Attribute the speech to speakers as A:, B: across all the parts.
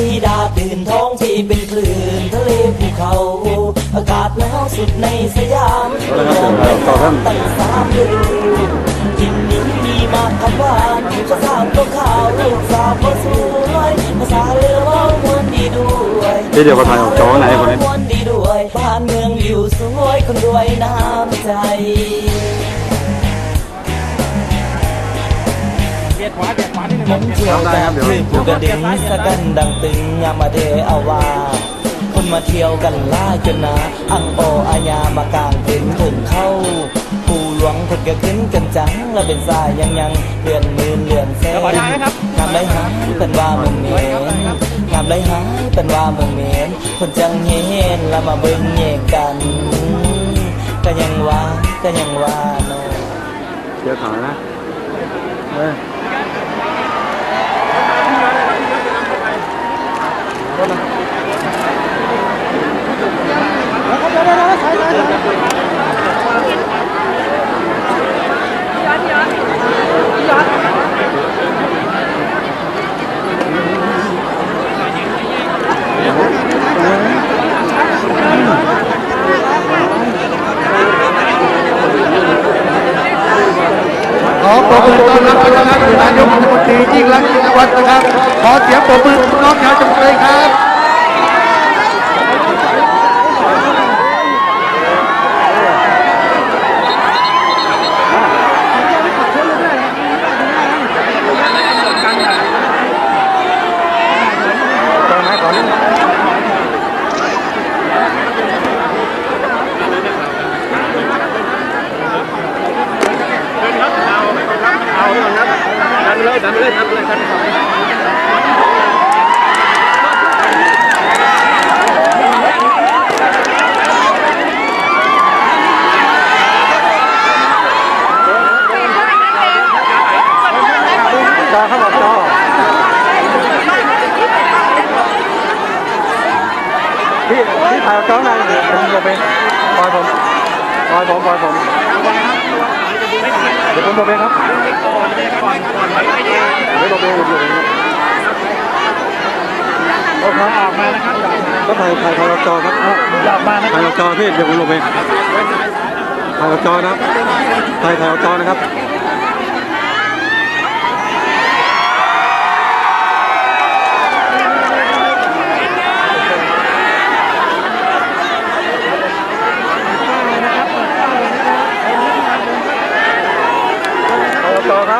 A: เมืองเงยของดีดาตื่นท้องที่เป็นคลื่นทะเลภูเขา อากาศหนาวสุดในสยามตั้งสามฤดูกินนิ้มีมากคำหวานภาษาก็ข่าวลูกสาวก็สวยภาษาเรือว่าวนดีด้วย
B: เดี๋ยวก็ถ่ายออกจอไหนคนนี้
A: วนดีด้วยบ้านเมืองอยู่สวยคนรวยน้ำใจ
C: เบียดขวาเบียดขวา นิดนึง
A: ผมเที่ยวกันคือผูกระดึงสะกันดังตึงยามาเดเอาว่าคนมาเที่ยวกันหล่ายจนนะอังโออาญามากลางเต็นท์ถึงเข้าผู้หลวงคนก็ขึ้นกันจังและเป็นสายยังยังเลื่อนมือเลื่อนเส้นงามได้หายเป็นว่าเมืองเมนงามได้หายเป็นว่าเมืองเมนคนจังเห็นแล้วมาเบิ่งแยกกันก็ยังว่าก็ยังว่าเนาะ
B: เดี๋ยวถ่า ยนะเอ้ย
D: ขอ ปรบมือต้อนรับท่านนายกรัฐมนตรียิ่งรักษณ์ชินวัตรนะครับ ขอเสียงปรบมือน้องชาวจังหวัดเลยครับ
B: จอไหนก่อนนี่จอเข้ามาจอพี่พี่ ถ่ายจอไหนผมลงไปปล่อยผมปล่อยผมปล่อยผมเดี๋ยวผมลงไปครับเดี๋ยวลงไปอยู่อยู่ครับโอเคออกมานะครับก็ถ่ายถ่ายถ่ายจอครับออกมาถ่ายจอพี่เดี๋ยวผมลงไปถ่ายจอนะครับถ่ายถ่ายจอนะครับ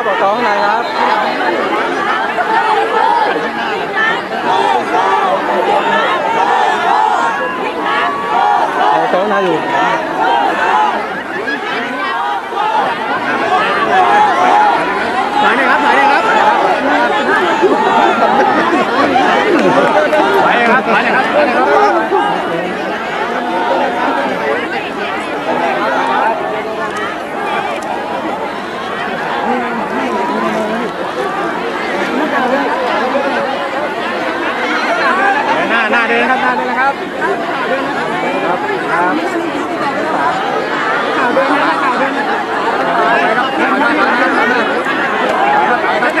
B: อ อกจอครับออกจอข้างในครับออกจอข้างในอยู่ไหนเนี่ยครับไหนเนี่ยครับไหนครับไหนครับ หน้าหน้าเดินครับหน้าเดินนะครับครับครับ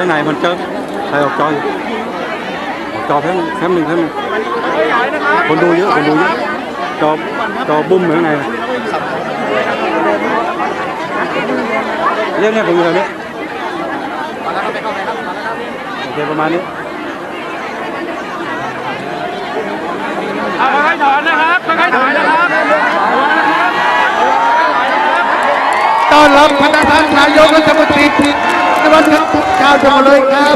B: ดูเยอะคนดูเยอะจอจอบุ้มอยู่ข้างในเรื่องนี้ผมอยู่แถวนี้โอเคประมาณนี้
C: เอาค่อยๆถอนนะครับค่อยๆถอนนะครับ
D: ต้อนรับพนักงานนายกรัฐมนตรีชิ กันครับก้าวจอเลยครับ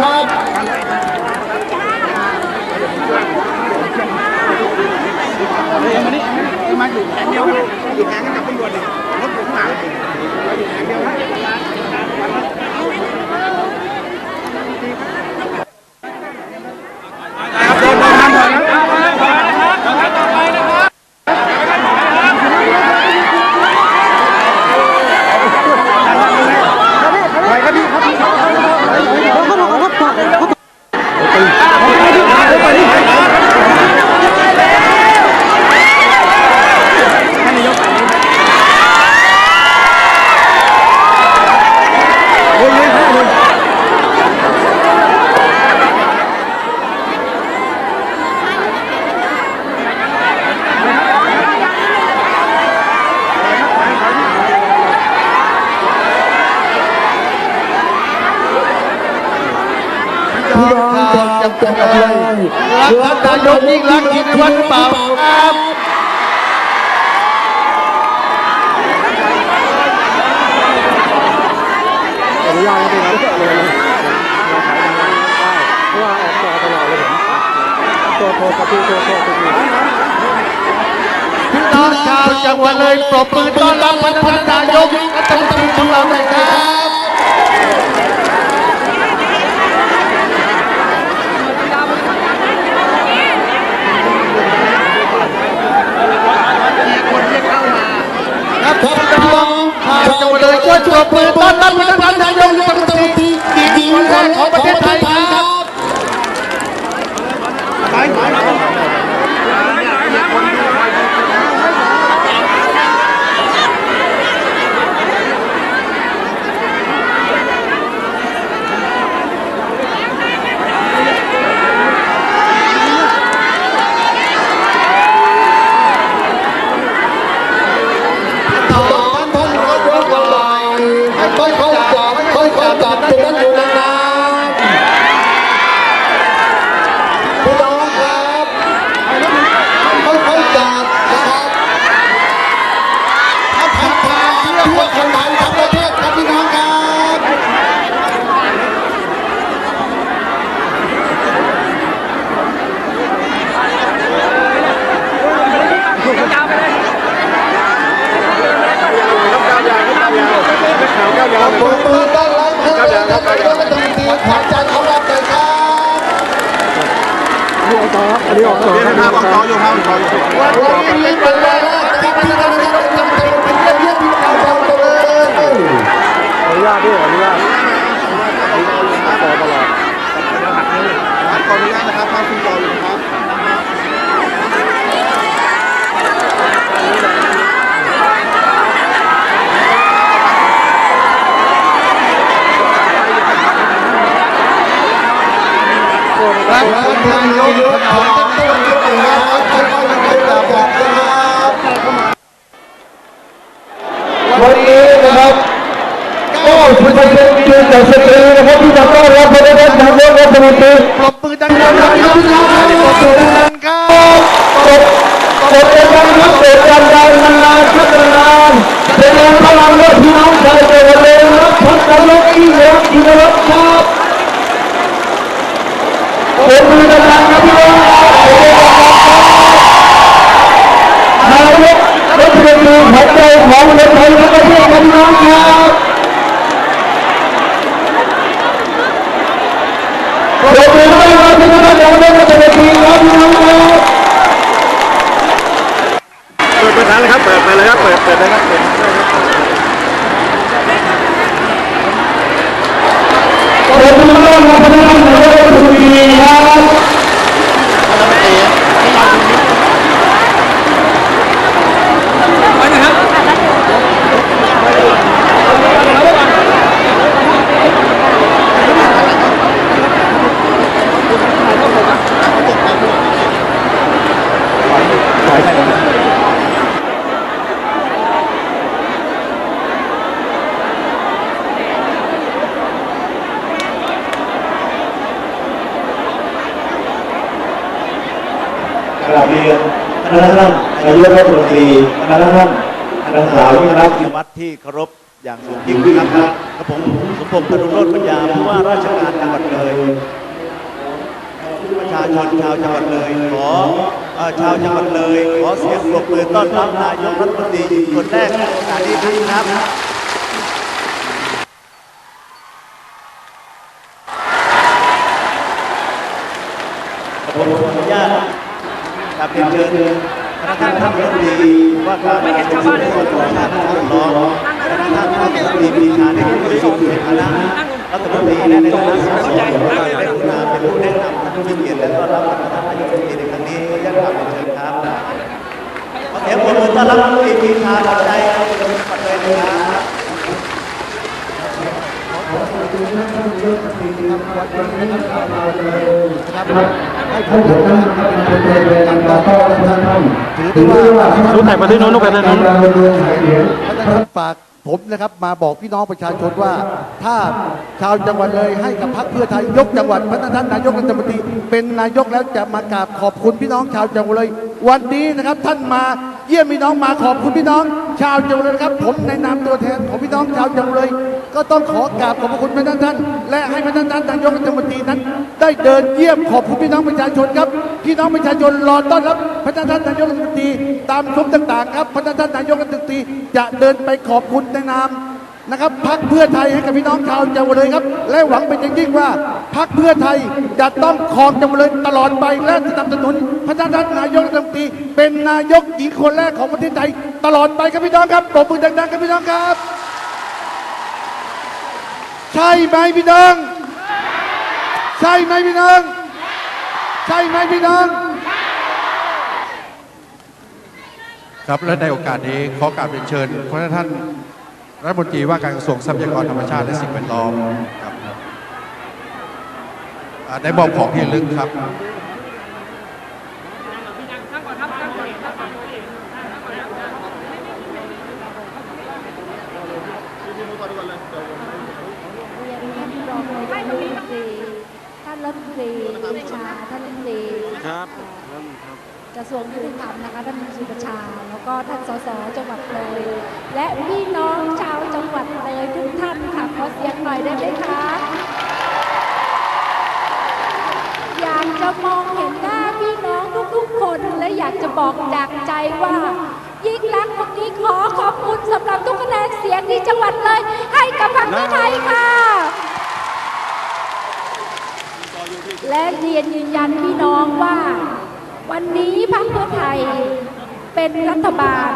C: มาอยู่แผงเดียวกันอยู่แผงกันบตำรวจเนี่ยรถผมมา
D: อยู่แผงเดียวกั
C: น นายกยิ่งรักชินวัตรหรือเปล่าครับ
B: อนุญาตให้พี่ครับเลยนะเพราะว่าออกจอตลอดเลยผมตัวโทรกับพี่ตัวโทรตัวนี้
C: พี่น้องชาวจังหวัดเลยปรบมือต้อนรับท่านนายกรัฐมนตรีของเราหน่อยครับครับผมพี่น้องชาวจังห วัดเลยช่วยปรบมือต้อนรับท่านนายกรัฐมนตรีที่ดีคนแรกของประเทศไทยครับ ท่านท่านก็ยกกันไปให้ค่อยค่อยจับ ค่อยค่อยจับตรงนั้นอยู่นานๆพี่น้องครับค่อยค่อยจับนะครับถ้าทำทางเพื่อคนคนไทยทั้งประเทศครับพี่น้องครับ ขอบคุณปืนต้อนรับท่านนายกรัฐมนตรีขวัญใจของเราเลยครับ
B: อันนี้ออกจอครับอันนี้ออกจอครับออกจออยู่ครับออกจออยู่
C: วันนี้เป็นวันแรกที่ท่านนายกรัฐมนตรีเป็นเยี่ยมที่เราทำเลย
B: อนุญาตด้วยอนุญาตจอตลอด
C: ขออนุญาตนะครับท่านคุณจออยู่ครับ ครับท่านนายกขอตั้งตัวนิดหนึ่งนะครับค่อยๆค่อยๆจับบอกนะครับวันนี้นะครับก็คุณจะเป็นเกียรติจากสตรีนะครับที่จะต้อนรับพระนาย กรัฐมนตรีปรบมือดังๆนะครับพี่น้องปรบมือดังๆครับปรบปรบดังๆครับปรบดังๆนานๆครับนานๆเป็นแสดงพลังว่าพี่น้องชาวจังหวัดเลยรักท่านนายกที่รักที่รักครับปรบมือดังๆครับพี่น้องนายกรัฐมนตรีหัวใจของคนไทยทั้งประเทศครับพี่น้องครับปรบมือดังๆครับพี่น้องนายกรัฐมนตรีครับพี่น้องครับ
B: เปิดเปิดร้านเลยครับ เปิดไปเลยครับ เปิด เปิดเลยครับเปิด
C: ปรบมือดังๆครับพี่น้องนายกรัฐมนตรีครับ
E: ณะท่านนายกรัฐมนตรีคณะท่านคณะสาวที่รับ
F: วัดที่เคารพอย่างสูงยิ่งนะครับกระผมสมพงษ์กรุโรจน์ปัญญาผู้ว่าราชการจังหวัดเลยประชาชนชาวจังหวัดเลยขอชาวจังหวัดเลยขอเสียงปรบมือต้อนรับนายกรัฐมนตรีคนแรกในโอกาสนี้ครับผมขออนุญาต กราบเรียนเชิญคณะท่านรัฐมนตรีว่าการไม่เห็นชาวบ้านในส่วนชาติร้องคณะท่านรัฐมนตรีมีการได้ผู้ทรงในฐานะรัฐมนตรีและในฐานะสสได้กรุณาเป็นผู้แนะนำผู้มีเกียรติและต้อนรับประธานนายกรัฐมนตรีในครั้งนี้ยักกราบเรียนเชิญครับขอเสียงปรบมือต้อนรับรัฐมนตรีมีชาติใจปัจจัยนะครับ
D: ถือว่า
B: รู้แต่ประเทศโน้นรู้แต่ประเทศโน้น
D: ฝากผมนะครับมาบอกพี่น้องประชาชนว่า ถ้าชาวจังหวัดเลยให้กับพรรคเพื่อไทยยกจังหวัดพระท่านนายกรัฐมนตรีเป็นนายกแล้วจะมากราบขอบคุณพี่น้องชาวจังหวัดเลย วันนี้นะครับท่านมา เยี่ยมพี่น้องมาขอบคุณพี่น้อง ชาวจังหวัดเลยนะครับ ผมในนามตัวแทนของพี่น้องชาวจังหวัดเลยก็ต้องขอกราบขอบพระคุณพระท่านท่าน และให้พระท่านท่านนายกรัฐมนตรีนั้น ได้เดินเยี่ยมขอบคุณพี่น้องประชาชนครับพี่น้องประชาชนรอต้อนรับพระท่านท่านนายกรัฐมนตรีตามชมต่างๆ ครับพระท่านท่านนายกรัฐมนตรีจะเดินไปขอบคุณในนาม นะครับพักเพื่อไทยให้กับพี่น้องชาวจังหวัดเลยครับ และหวังเป็นอย่างยิ่งว่าพักเพื่อไทยจะต้องครองจังหวัดเลยตลอดไปและสนับสนุนพระท่านท่านนายกรัฐมนตรีเป็นนายกหญิงคนแรกของประเทศไทยตลอดไปครับพี่น้องครับปรบมือดังๆครับพี่น้องครับ ใช่ไหมพี่น้อง ใช่ไหมพี่น้อง ใช่ไหมพี่น้อง
G: ครับและในโอกาสนี้ขอกราบเรียนเชิญพระท่าน รัฐมนตรีว่าการกระทรวงทรัพยากรธรรมชาติและสิ่งแวดล้อมครับอ่าได้มอบของที่ระลึกครับ
H: เรียนท่านรองนายกรัฐมนตรีท่านรัฐมนตรีวิชาท่านรัฐมนตรี
B: ครับ
H: กระทรวงยุติธรรมนะคะท่านสุประชา แล้วก็ท่านสสจังหวัดเลย และพี่น้องชาวจังหวัดเลยทุกท่านค่ะขอเสียงหน่อยได้ไหมคะอยากจะมองเห็นหน้าพี่น้องทุกๆคนและอยากจะบอกจากใจว่ายิ่งรักวันนี้ขอขอบคุณสำหรับทุกคะแนนเสียงที่จังหวัดเลย ให้กับพรรคเพื่อไทยค่ะ และเรียนยืนยันพี่น้องว่า วันนี้พรรคเพื่อไทยเป็นรัฐบาล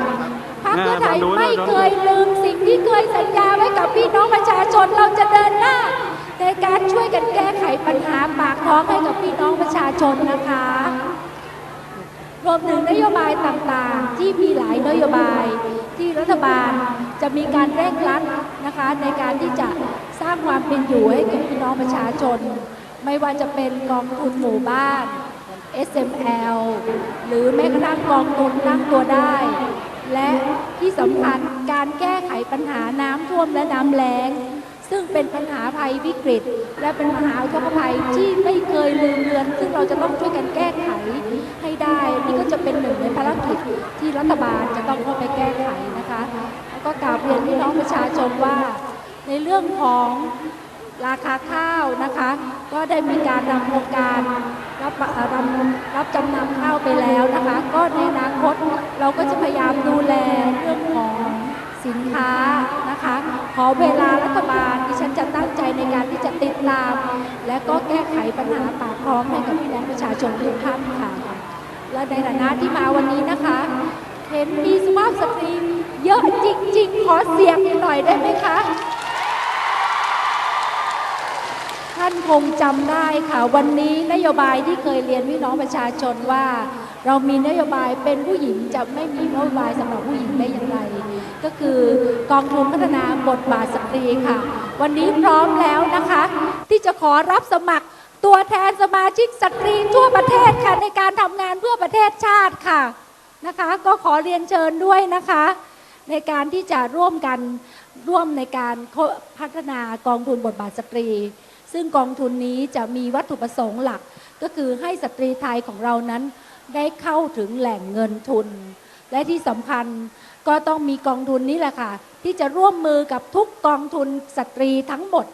H: พรรคเพื่อไทยไม่เคยลืมสิ่งที่เคยสัญญาไว้กับพี่น้องประชาชนเราจะเดินหน้า ในการช่วยกันแก้ไขปัญหาปากท้องให้กับพี่น้องประชาชนนะคะ รวมถึงนโยบายต่างๆ ที่มีหลายนโยบายที่รัฐบาลจะมีการเร่งรัดนะคะในการที่จะสร้างความเป็นอยู่ให้กับพี่น้องประชาชน ไม่ว่าจะเป็นกองทุนหมู่บ้าน SML หรือแม้กระทั่งกองทุนตั้งตัวได้ และที่สำคัญการแก้ไขปัญหาน้ำท่วมและน้ำแล้ง ซึ่งเป็นปัญหาภัยวิกฤต และเป็นปัญหาอุทกภัยที่ไม่เคยลืมเลือน ซึ่งเราจะต้องช่วยกันแก้ไขให้ได้ นี่ก็จะเป็นหนึ่งในภารกิจที่รัฐบาลจะต้องเข้าไปแก้ไขนะคะ แล้วก็กราบเรียนพี่น้องประชาชนว่า ในเรื่องของ ราคาข้าวนะคะ ก็ได้มีการนำโครงการรับรับรับจำนำข้าวไปแล้วนะคะ ก็ในอนาคตเราก็จะพยายามดูแลเรื่องของสินค้านะคะ ขอเวลารัฐบาลที่ฉันจะตั้งใจในการที่จะติดตาม และก็แก้ไขปัญหาปากท้องให้กับพี่น้องประชาชนทุกท่านค่ะ และในฐานะที่มาวันนี้นะคะ เห็นมีสุภาพสตรีเยอะจริง ๆ ขอเสียงหน่อยได้ไหมคะ ท่านคงจำได้ค่ะวันนี้นโยบายที่เคยเรียนพี่น้องประชาชนว่า เรามีนโยบายเป็นผู้หญิงจะไม่มีนโยบายสำหรับผู้หญิงได้อย่างไร ก็คือกองทุนพัฒนาบทบาทสตรีค่ะ วันนี้พร้อมแล้วนะคะ ที่จะขอรับสมัครตัวแทนสมาชิกสตรีทั่วประเทศค่ะในการทำงานเพื่อประเทศชาติค่ะนะคะ ก็ขอเรียนเชิญด้วยนะคะ ในการที่จะร่วมกันร่วมในการพัฒนากองทุนบทบาทสตรี ซึ่งกองทุนนี้จะมีวัตถุประสงค์หลัก ก็คือให้สตรีไทยของเรานั้นได้เข้าถึงแหล่งเงินทุน และที่สำคัญก็ต้องมีกองทุนนี้แหละค่ะ ที่จะร่วมมือกับทุกกองทุนสตรีทั้งหมด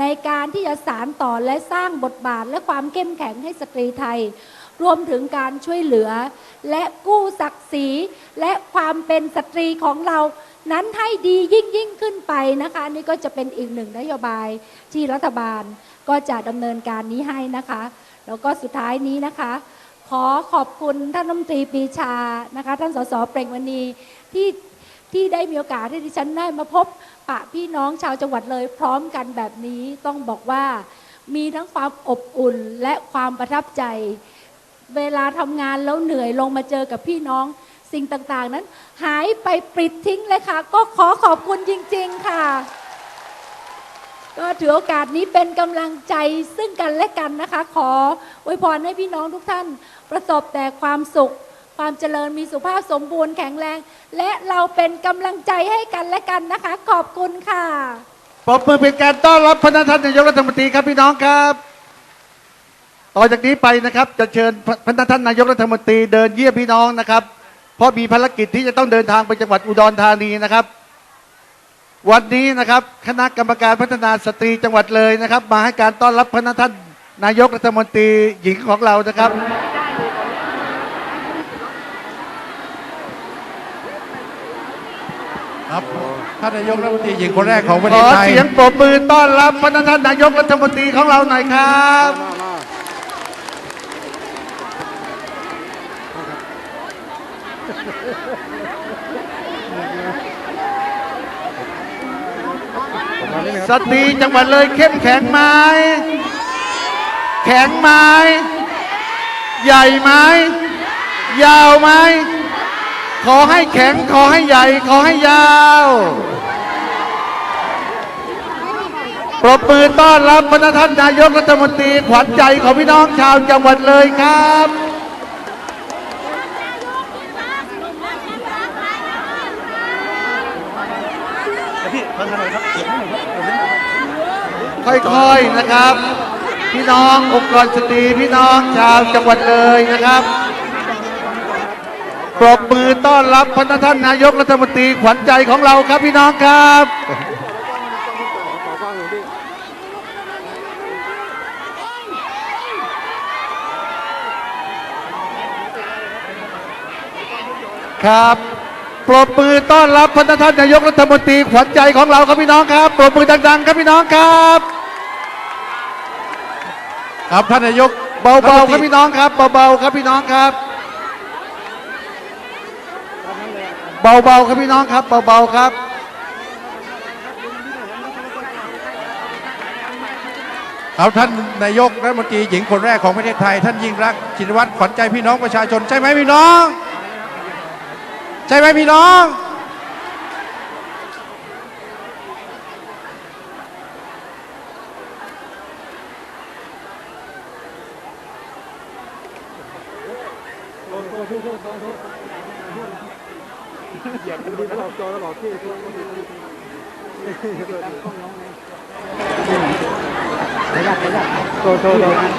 H: ในการที่จะสารต่อและสร้างบทบาทและความเข้มแข็งให้สตรีไทย รวมถึงการช่วยเหลือ และกู้ศักดิ์ศรีและความเป็นสตรีของเรา นั้นให้ดียิ่งยิ่งขึ้นไปนะคะ นี่ก็จะเป็นอีกหนึ่งนโยบายที่รัฐบาลก็จะดำเนินการนี้ให้นะคะ แล้วก็สุดท้ายนี้นะคะ ขอขอบคุณท่านรัฐมนตรีปีชานะคะ ท่านสสเปล่งวณีที่ที่ได้มีโอกาสที่ดิฉันได้มาพบปะพี่น้องชาวจังหวัดเลยพร้อมกันแบบนี้ต้องบอกว่ามีทั้งความอบอุ่นและความประทับใจ เวลาทำงานแล้วเหนื่อยลงมาเจอกับพี่น้องสิ่งต่างๆ นั้น หายไปปลิดทิ้งเลยค่ะ ก็ขอขอบคุณจริง ๆ ค่ะ ก็ถือโอกาสนี้เป็นกำลังใจซึ่งกันและกันนะคะ ขออวยพรให้พี่น้องทุกท่าน ประสบแต่ความสุข ความเจริญมีสุขภาพสมบูรณ์แข็งแรง และเราเป็นกำลังใจให้กันและกันนะคะ ขอบคุณค่ะ
D: ปรบมือเป็นการต้อนรับพระท่านนายกรัฐมนตรีครับพี่น้องครับ ต่อจากนี้ไปนะครับจะเชิญพระท่านนายกรัฐมนตรีเดินเยี่ยมพี่น้องนะครับ เพราะมีภารกิจที่จะต้องเดินทางไปจังหวัดอุดรธานีนะครับ วันนี้นะครับคณะกรรมการพัฒนาสตรีจังหวัดเลยนะครับ มาให้การต้อนรับพระท่านนายกรัฐมนตรีหญิงของเรานะครับ
G: ครับท่านนายกรัฐมนตรีหญิงคนแรกของประ
D: ข
G: เทศ
D: อ
G: ไทย
D: เสียงปรบมือต้อนรับพระท่านนายกรัฐมนตรีของเราหน่อยครับ สตรีจังหวัดเลยเข้มแข็งไหมแข็งไหมใหญ่ไหมยาวไหมขอให้แข็งขอให้ใหญ่ ขอให้ยาวปรบมือต้อนรับพระท่านนายกรัฐมนตรีขวัญใจของพี่น้องชาวจังหวัดเลยครับ ค่อยๆนะครับ พี่น้ององค์กรสตรีพี่น้องชาวจังหวัดเลยนะครับปรบมือต้อนรับพระท่านนายกรัฐมนตรีขวัญใจของเราครับพี่น้องครับครับ ปรบมือต้อนรับพระท่านนายกรัฐมนตรีขวัญใจของเราครับพี่น้องครับปรบมือดังๆครับพี่น้องครับ
G: ครับท่านนายก
D: เบาๆครับพี่น้องครับเบาๆครับพี่น้องครับ เบาๆครับพี่น้องครับเบาๆครับ
G: ครับท่านนายกรัฐมนตรีหญิงคนแรกของประเทศไทย ท่านยิ่งรักชินวัตรขวัญใจพี่น้องประชาชนใช่ไหมพี่น้อง ใช่ไหมพี่น้อง
B: โ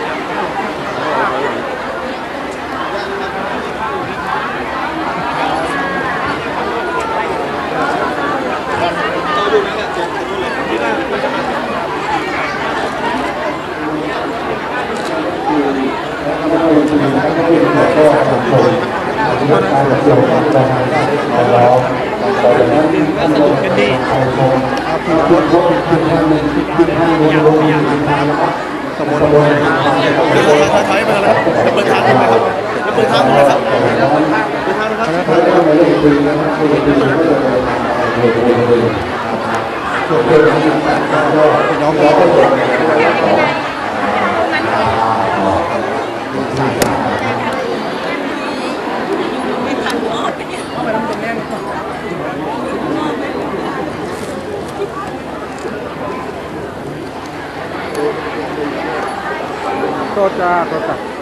B: เราตจ้าโตจ้าโท 多少多少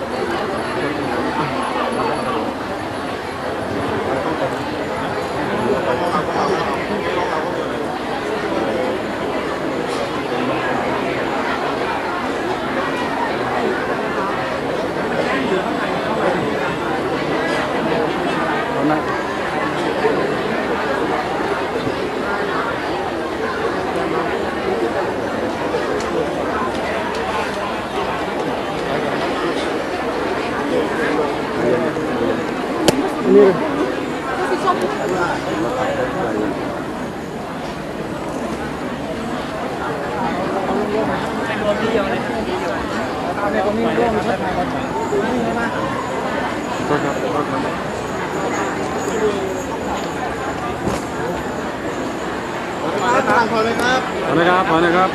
B: พอเลยครับพอเลยครับพอเลยครับ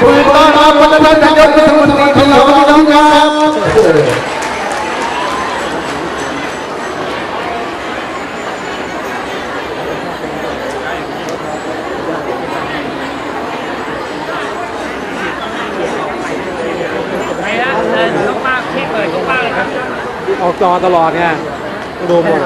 D: คุยต้อนรับประธานนายกรัฐมนตรีของเราพี่น้องครับ
B: ออกจอตลอดไงดูหมด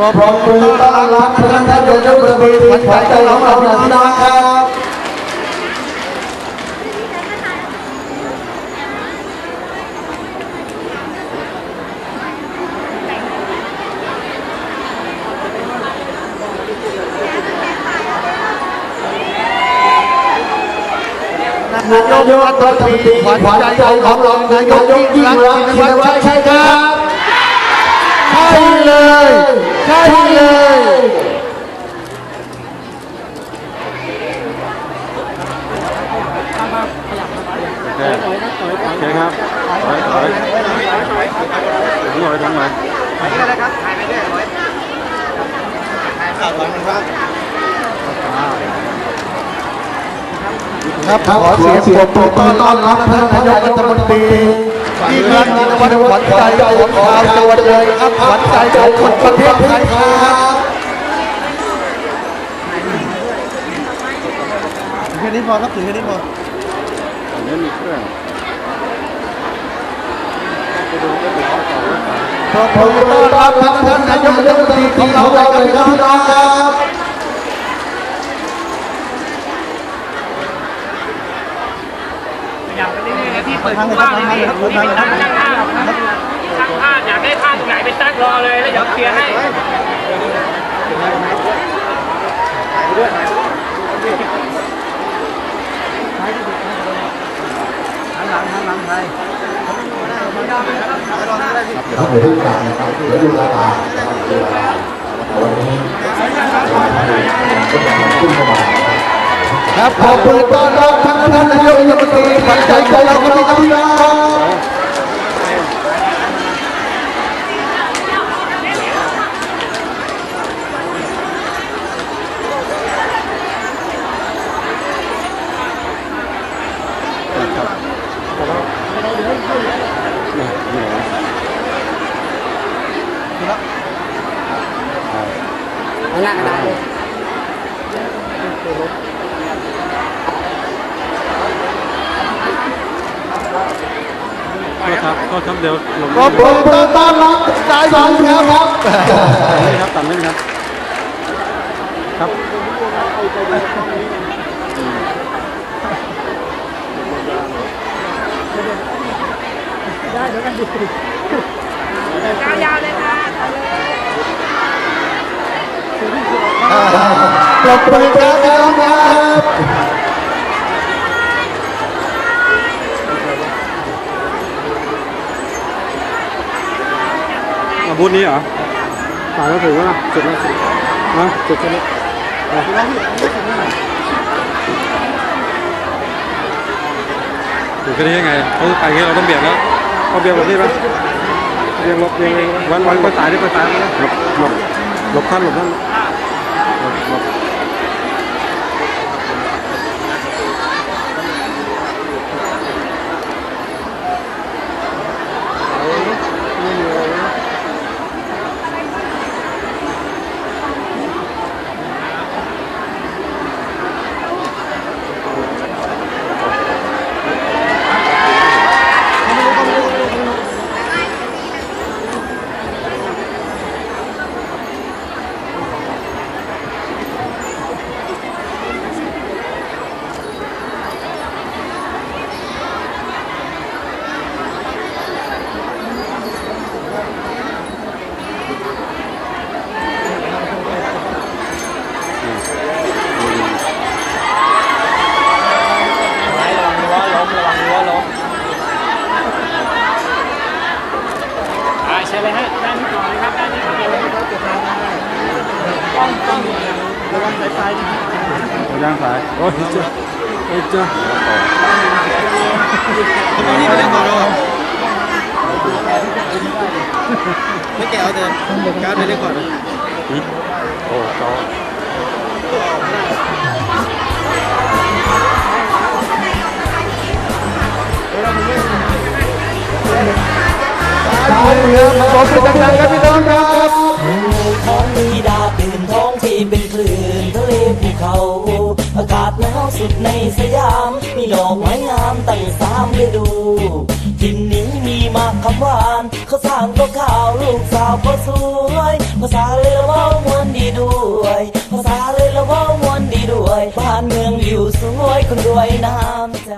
D: รบมือต้อนรับประธานนายกรัฐมนตรีขวัญใจของเราพี่น้องครับนายกรัฐมนตรีขวัญใจของเรานายกยิ่งรักชินวัตรใช่ครับใช่เลย ใช่เลย
B: โอเคโอเคครับถอยถอยถอยหน่อยถอยหน่อย
D: ครับขอเสียงปรบมือต้อนรับท่านนายกรัฐมนตรี ยิ่งรักชินวัตรขวัญใจของชาวจังหวัดเลยครับขวัญใจของคนประเทศไทยครับ
F: แค่นี้พอครับถึงแค่นี้พอ
B: อันนี้มีเครื่อง
D: ขอบคุณต้อนรับท่านนายกรัฐมนตรีของเราเลยครับพี่น้องครับ
C: อยากไป เปิดกว้างเลยพี่พี่เป็นช่างช่างภาพช่างภาพอยากได้ภาพตรงไหนไปตั้งรอเลยแล้วเดี๋ยวเคลียร์ให้
D: ครับเดี๋ยวดูกันนะครับเดี๋ยวดูราคาวันนี้ขึ้นเข้ามา ครับขอบคุณต้อนรับท่านท่านนายกรัฐมนตรีขวัญใจของเราครับพี่น้องครับ
B: โทษ ครับโทษครับเดี๋ยวลง
D: ขอบคุณต้อนรับสายสองครับ
B: นี่ครับตัดนี่ครับ ครับ
C: ยาวๆเลยค่ะ
D: ขอบคุณครับพี่น้องครับ
B: บูธนี้เหรอถ่ายแล้วถึงว่าจุดแล้วสินะจุดแค่นี้ถึงแค่นี้ยังไงเขาไปแค่เราต้องเบียดแล้วเขาเบียดแบบนี้ปะเบียดหลบเบียดวันวันไปตายดิไปตายมาแล้วหลบหลบหลบท่านหลบท่าน ยางสายโอ้ยเจ้าโอ้ยเจ้า
F: ไม่แกเอาแต่การไปเล่นก่อน
B: โอ้เจ้า
D: สายเหลืองขอบคุณดังๆครับพี่น้องครับ
A: เป็นคลื่นทะเลภูเขา อากาศหนาวสุดในสยาม มีดอกไม้งามตั้งสามฤดูทินนี้มีมากคำหวานเขาสางตัวข่าวลูกสาวก็สวย ภาษาเลยละว่ามวนดีด้วย ภาษาเลยละว่ามวนดีด้วย บ้านเมืองอยู่สวยคนรวยน้ำใจ